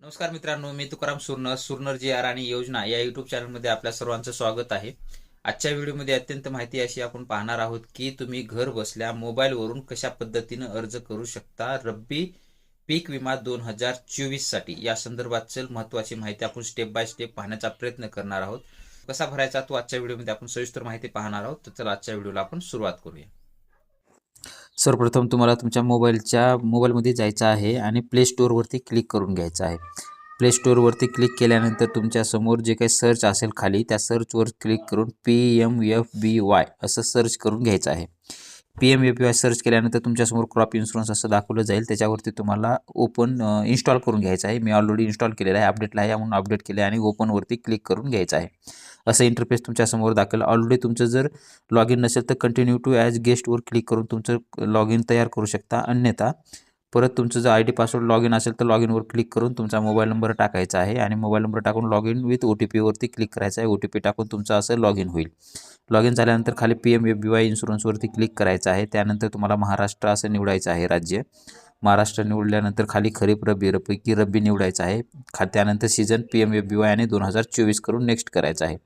नमस्कार मित्रांनो मी तुकाराम सुरनर सुरनर जी आर आणि योजना या युट्यूब चॅनलमध्ये आपल्या सर्वांचं स्वागत आहे. आजच्या व्हिडिओमध्ये अत्यंत माहिती अशी आपण पाहणार आहोत की तुम्ही घर बसल्या मोबाईलवरून कशा पद्धतीनं अर्ज करू शकता? रब्बी पीक विमा दोन हजार चोवीससाठी. या संदर्भात महत्वाची माहिती आपण स्टेप बाय स्टेप पाहण्याचा प्रयत्न करणार आहोत. कसा भरायचा तो आजच्या व्हिडिओमध्ये आपण सविस्तर माहिती पाहणार आहोत. तर चला आजच्या व्हिडिओला आपण सुरुवात करूया. सर्वप्रथम तुम्हाला तुमच्या मोबाईलच्या मोबाईलमध्ये जायचं आहे आणि प्ले स्टोअरवरती क्लिक करून घ्यायचं आहे. प्ले स्टोअरवरती क्लिक केल्यानंतर तुमच्यासमोर जे काही सर्च असेल खाली त्या सर्चवर क्लिक करून P M F B Y असं सर्च करून घ्यायचं आहे. P M F P Y search केल्यानंतर तुमच्यासमोर क्रॉप इन्शुरन्स असं दाखवलं जाईल. त्याच्यावरती तुम्हाला ओपन इन्स्टॉल करून घ्यायचं आहे. मी ऑलरेडी इन्स्टॉल केलेलं आहे. अपडेटला आहे म्हणून अपडेट केलं आहे आणि ओपनवरती क्लिक करून घ्यायचं आहे. असं इंटरफेस तुमच्यासमोर दाखल. ऑलरेडी तुमचं जर लॉग इन नसेल तर कंटिन्यू टू ॲज गेस्टवर क्लिक करून तुमचं लॉग इन तयार करू शकता. अन्यथा परत तुमचं जर I D password log in असेल तर लॉग इनवर क्लिक करून तुमचा मोबाईल नंबर टाकायचा आहे आणि मोबाईल नंबर टाकून log in with O T पीवरती click करायचं आहे. ओ टी पी टाकून तुमचं असं लॉग इन होईल. लॉग इन झाल्यानंतर खाली P M F B Y इन्शुरन्सवरती click करायचं आहे. त्यानंतर तुम्हाला महाराष्ट्र असं निवडायचं आहे राज्य. महाराष्ट्र निवडल्यानंतर खाली खरीप रब्बी रपैकी रब्बी निवडायचं आहे. खा त्यानंतर season P M F B Y आणि दोन हजार चोवीस करून नेक्स्ट करायचं आहे.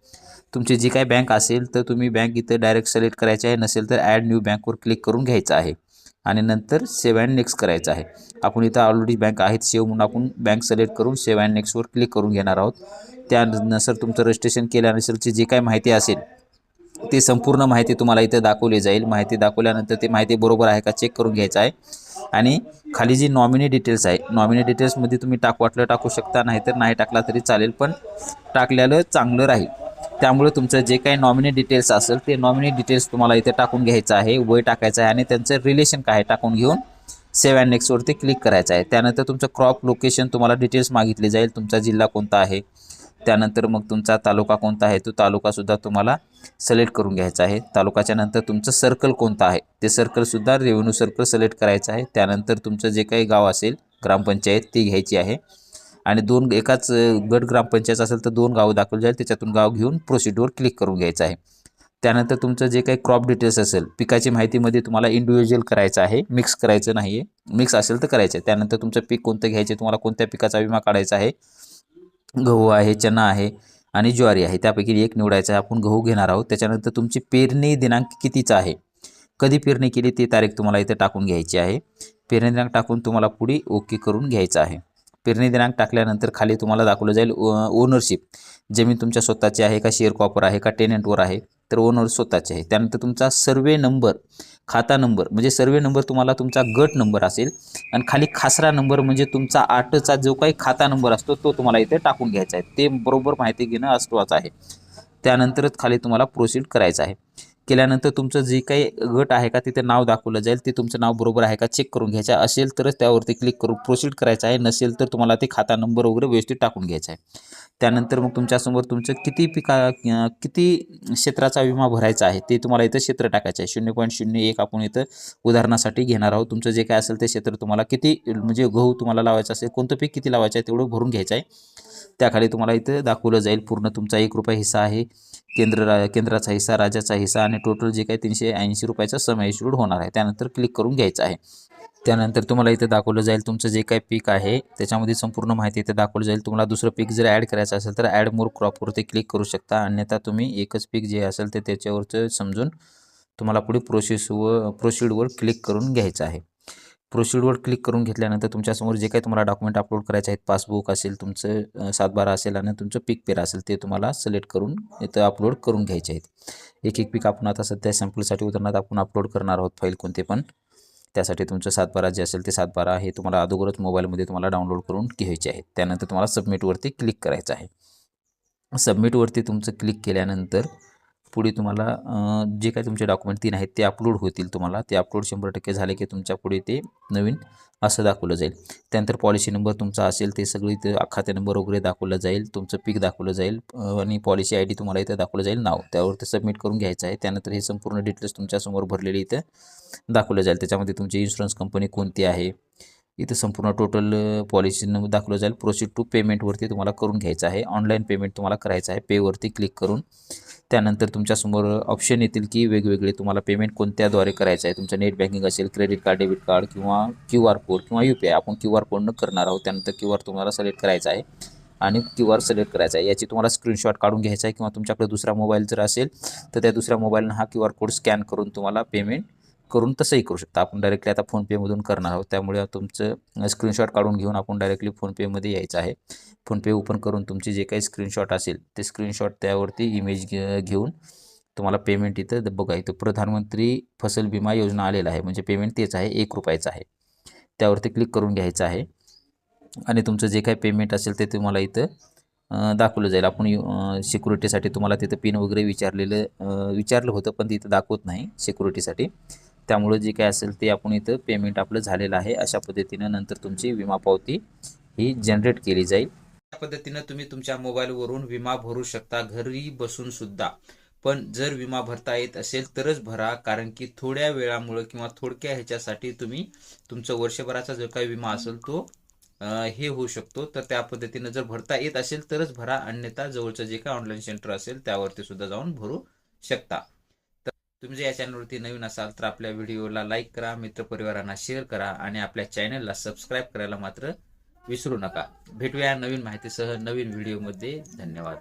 तुमची जी काही बँक असेल तर तुम्ही बँक इथं डायरेक्ट सिलेक्ट करायची आहे. नसेल तर ॲड न्यू बँकवर क्लिक करून घ्यायचं आहे. आणि नंतर सेव्ह अँड नेक्स्ट करायचं आहे. आपण इथं ऑलरेडी बँक आहेत सेव्ह म्हणून आपण बँक सिलेक्ट करून सेव्ह अँड नेक्स्टवर क्लिक करून घेणार आहोत. त्यानंतर तुमचं रजिस्ट्रेशन केल्यानंतरची जी काही माहिती असेल ती संपूर्ण माहिती तुम्हाला इथं दाखवली जाईल. माहिती दाखवल्यानंतर ती माहिती बरोबर आहे का चेक करून घ्यायचं आहे. आणि खाली जी नॉमिनी डिटेल्स आहे नॉमिनी डिटेल्समध्ये तुम्ही टाक वाटलं टाकू शकता नाहीतर नाही टाकला तरी चालेल पण टाकलेलं चांगलं राहील. त्यामुळे तुमचं जे काही नॉमिनी डिटेल्स असेल ते नॉमिनी डिटेल्स तुम्हाला इथे टाकून घ्यायचं आहे वय टाकायचं आहे आणि त्यांचं रिलेशन काय आहे टाकून घेऊन सेव्ह अँड नेक्स्टवरती क्लिक करायचं आहे. त्यानंतर तुमचं क्रॉप लोकेशन तुम्हाला डिटेल्स मागितले जाईल तुमचा जिल्हा कोणता आहे त्यानंतर मग तुमचा तालुका कोणता आहे तो तालुकासुद्धा तुम्हाला सिलेक्ट करून घ्यायचा आहे. तालुकाच्या नंतर तुमचं सर्कल कोणतं आहे ते सर्कलसुद्धा रेव्हेन्यू सर्कल सिलेक्ट करायचं आहे. त्यानंतर तुमचं जे काही गाव असेल ग्रामपंचायत ती घ्यायची आहे. आणि दोन एकाच गट ग्रामपंचायत असेल तर दोन गावं दाखवली जाईल त्याच्यातून गाव घेऊन प्रोसिड्यूर क्लिक करून घ्यायचं आहे. त्यानंतर तुमचं जे काही क्रॉप डिटेल्स असेल पिकाची माहितीमध्ये तुम्हाला इंडिव्हिज्युअल करायचं आहे. मिक्स करायचं नाही आहे मिक्स असेल तर करायचं आहे. त्यानंतर तुमचं पीक कोणतं घ्यायचं तुम्हाला कोणत्या पिकाचा विमा काढायचा आहे? गहू आहे चना आहे आणि ज्वारी आहे. त्यापैकी एक निवडायचं आहे. आपण गहू घेणार आहोत. त्याच्यानंतर तुमची पेरणी दिनांक कितीचा आहे? कधी पेरणी केली ती तारीख तुम्हाला इथे टाकून घ्यायची आहे. पेरणी दिनांक टाकून तुम्हाला पुढे ओके करून घ्यायचं आहे. पेरणी दिनांक टाकल्यानंतर खाली तुम्हाला दाखवलं जाईल ओनरशिप जमीन तुमच्या स्वतःची आहे का शेअर कॉपर आहे का टेनंटवर आहे तर ओनर स्वतःचे आहे. त्यानंतर तुमचा सर्वे नंबर खाता नंबर म्हणजे सर्वे नंबर तुम्हाला तुमचा गट नंबर असेल आणि खाली खासरा नंबर म्हणजे तुमचा आठचा जो काही खाता नंबर असतो तो तुम्हाला इथे टाकून घ्यायचा आहे. ते बरोबर माहिती घेणं असतोच आहे. त्यानंतरच खाली तुम्हाला प्रोसीड करायचं आहे. केल्यानंतर तुमचं जे काही गट आहे का तिथे नाव दाखवलं जाईल ते तुमचं नाव बरोबर आहे का चेक करून घ्यायचं असेल तरच त्यावरती क्लिक करून प्रोसीड करायचं आहे. नसेल तर तुम्हाला ते खाता नंबर वगैरे व्यवस्थित टाकून घ्यायचा आहे. त्यानंतर मग तुमच्यासमोर तुमचं किती पिका किती क्षेत्राचा विमा भरायचा आहे ते तुम्हाला इथं क्षेत्र टाकायचं आहे. शून्य पॉईंट शून्य एक आपण इथं उदाहरणासाठी घेणार आहोत. तुमचं जे काय असेल ते क्षेत्र तुम्हाला किती म्हणजे गहू तुम्हाला लावायचं असेल कोणतं पीक किती लावायचं आहे तेवढं भरून घ्यायचं आहे. त्याखाली तुम्हाला इथं दाखवलं जाईल. पूर्ण तुमचा एक रुपया हिस्सा आहे. केंद्र रा केंद्राचा हिस्सा राज्याचा हिस्सा आणि टोटल जे काही तीनशे ऐंशी रुपयाचा समय होणार आहे. त्यानंतर क्लिक करून घ्यायचं आहे. त्यानंतर तुम्हाला इथे दाखवलं जाईल तुमचं जे काही पीक आहे त्याच्यामध्ये संपूर्ण माहिती इथे दाखवलं जाईल. तुम्हाला दुसरं पीक जर ॲड करायचं असेल तर ॲड मोर क्रॉपवरती क्लिक करू शकता. अन्यथा तुम्ही एकच पीक जे असेल ते त्याच्यावरचं समजून तुम्हाला पुढे प्रोसेस व प्रोसिडवर क्लिक करून घ्यायचं आहे. प्रोसिडवर क्लिक करून घेतल्यानंतर तुमच्यासमोर जे काही तुम्हाला डॉक्युमेंट अपलोड करायचे आहेत पासबुक असेल तुमचं सातबारा असेल आणि तुमचं पीक पेरा असेल ते तुम्हाला सिलेक्ट करून इथं अपलोड करून घ्यायचे आहेत. एक एक पीक आपण आता सध्या सॅम्पलसाठी उदाहरणार्थ आपण अपलोड करणार आहोत फाईल कोणते पण. त्यासाठी तुमचं सातबारा जे असेल ते सातबारा हे तुम्हाला अगोदरच मोबाईलमध्ये तुम्हाला डाउनलोड करून घ्यायचे आहेत. त्यानंतर तुम्हाला सबमिटवरती क्लिक करायचं आहे. सबमिटवरती तुमचं क्लिक केल्यानंतर पुढे तुम्हाला जे काही तुमचे डॉक्युमेंट तीन आहेत ते अपलोड होतील तुम्हाला. ते अपलोड शंभर टक्के झाले की तुमच्यापुढे ते नवीन असं दाखवलं जाईल. त्यानंतर पॉलिसी नंबर तुमचा असेल ते सगळी इथं खाते नंबर वगैरे दाखवलं जाईल. तुमचं पीक दाखवलं जाईल आणि पॉलिसी आय डी तुम्हाला इथं दाखवलं जाईल नाव. त्यावर ते सबमिट करून घ्यायचं आहे. त्यानंतर हे संपूर्ण डिटेल्स तुमच्यासमोर भरलेली इथं दाखवलं जाईल. त्याच्यामध्ये तुमची इन्शुरन्स कंपनी कोणती आहे इथं संपूर्ण टोटल पॉलिसी दाखवलं जाईल. प्रोसीड टू पेमेंटवरती तुम्हाला करून घ्यायचं आहे. ऑनलाईन पेमेंट तुम्हाला करायचं आहे. पेवरती क्लिक करून. त्यानंतर तुमच्यासमोर ऑप्शन येतील की वेगवेगळे तुम्हाला पेमेंट कोणत्याद्वारे करायचं आहे. तुमचं नेट बँकिंग असेल क्रेडिट कार्ड डेबिट कार्ड किंवा क्यू आर कोड किंवा यू पी आय आपण क्यू आर कोडनं करणार आहोत. त्यानंतर क्यू आर तुम्हाला सिलेक्ट करायचा आहे. आणि क्यू आर सिलेक्ट करायचा आहे. याची तुम्हाला स्क्रीनशॉट काढून घ्यायचा आहे किंवा तुमच्याकडे दुसरा मोबाईल जर असेल तर त्या दुसऱ्या मोबाईलनं हा क्यू आर कोड स्कॅन करून तुम्हाला पेमेंट करून तसंही करू शकता. आपण डायरेक्टली आता फोनपेमधून करणार आहोत. त्यामुळे तुमचं स्क्रीनशॉट काढून घेऊन आपण डायरेक्टली फोनपेमध्ये यायचं आहे. फोनपे ओपन करून तुमची जे काही स्क्रीनशॉट असेल ते स्क्रीनशॉट त्यावरती इमेज घे घेऊन तुम्हाला पेमेंट इथं द- बघा इथं प्रधानमंत्री फसल विमा योजना आलेला आहे. म्हणजे पेमेंट तेच आहे. एक रुपयाचं आहे. त्यावरती क्लिक करून घ्यायचं आहे. आणि तुमचं जे काही पेमेंट असेल ते तुम्हाला इथं दाखवलं जाईल. आपण सिक्युरिटीसाठी तुम्हाला तिथं पिन वगैरे विचारलेलं विचारलं होतं पण तिथं दाखवत नाही सिक्युरिटीसाठी त्यामुळं जे काय असेल ते आपण इथं पेमेंट आपलं झालेलं आहे. अशा पद्धतीनं नंतर तुमची विमा पावती ही जनरेट केली जाईल. त्या पद्धतीनं तुम्ही तुमच्या मोबाईलवरून विमा भरू शकता. घरी बसून सुद्धा. पण जर विमा भरता येत असेल तरच भरा. कारण की थोड्या वेळामुळे किंवा थोडक्या ह्याच्यासाठी तुम्ही तुमचं वर्षभराचा जो काही विमा असेल तो हे होऊ शकतो. तर त्या पद्धतीनं जर भरता येत असेल तरच भरा. अन्यथा जवळचं जे काही ऑनलाईन सेंटर असेल त्यावरती सुद्धा जाऊन भरू शकता. तुम्ही जर या चॅनलवरती नवीन असाल तर आपल्या व्हिडिओला लाईक करा मित्रपरिवारांना शेअर करा आणि आपल्या चॅनलला सबस्क्राईब करायला मात्र विसरू नका. भेटूया नवीन माहितीसह नवीन व्हिडिओमध्ये धन्यवाद.